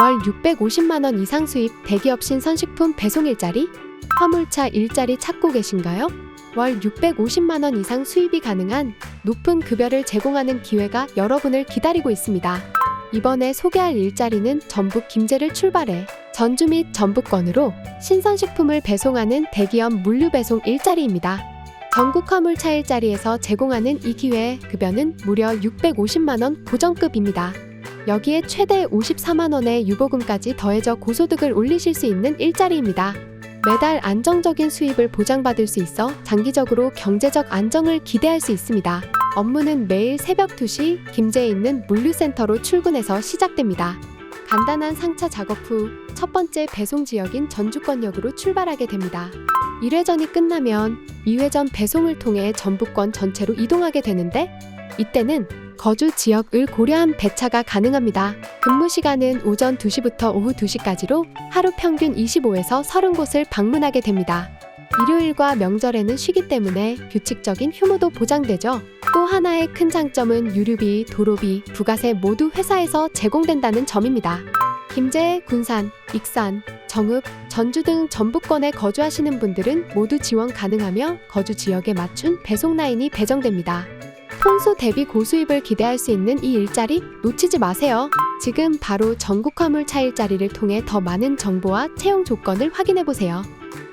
월 650만원 이상 수입 대기업 신선식품 배송 일자리? 화물차 일자리 찾고 계신가요? 월 650만원 이상 수입이 가능한 높은 급여를 제공하는 기회가 여러분을 기다리고 있습니다. 이번에 소개할 일자리는 전북 김제를 출발해 전주 및 전북권으로 신선식품을 배송하는 대기업 물류배송 일자리입니다. 전국 화물차 일자리에서 제공하는 이 기회의 급여는 무려 650만원 고정급입니다. 여기에 최대 54만원의 유보금까지 더해져 고소득을 올리실 수 있는 일자리입니다. 매달 안정적인 수입을 보장받을 수 있어 장기적으로 경제적 안정을 기대할 수 있습니다. 업무는 매일 새벽 2시 김제에 있는 물류센터로 출근해서 시작됩니다. 간단한 상차 작업 후 첫 번째 배송 지역인 전주권역으로 출발하게 됩니다. 1회전이 끝나면 2회전 배송을 통해 전북권 전체로 이동하게 되는데 이때는 거주 지역을 고려한 배차가 가능합니다. 근무 시간은 오전 2시부터 오후 2시까지로 하루 평균 25에서 30곳을 방문하게 됩니다. 일요일과 명절에는 쉬기 때문에 규칙적인 휴무도 보장되죠. 또 하나의 큰 장점은 유류비, 도로비, 부가세 모두 회사에서 제공된다는 점입니다. 김제, 군산, 익산, 정읍, 전주 등 전북권에 거주하시는 분들은 모두 지원 가능하며 거주 지역에 맞춘 배송 라인이 배정됩니다. 혼수 대비 고수입을 기대할 수 있는 이 일자리 놓치지 마세요. 지금 바로 전국 화물차 일자리를 통해 더 많은 정보와 채용 조건을 확인해 보세요.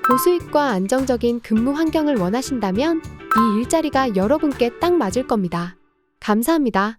고수익과 안정적인 근무 환경을 원하신다면 이 일자리가 여러분께 딱 맞을 겁니다. 감사합니다.